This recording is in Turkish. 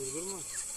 Durdurma.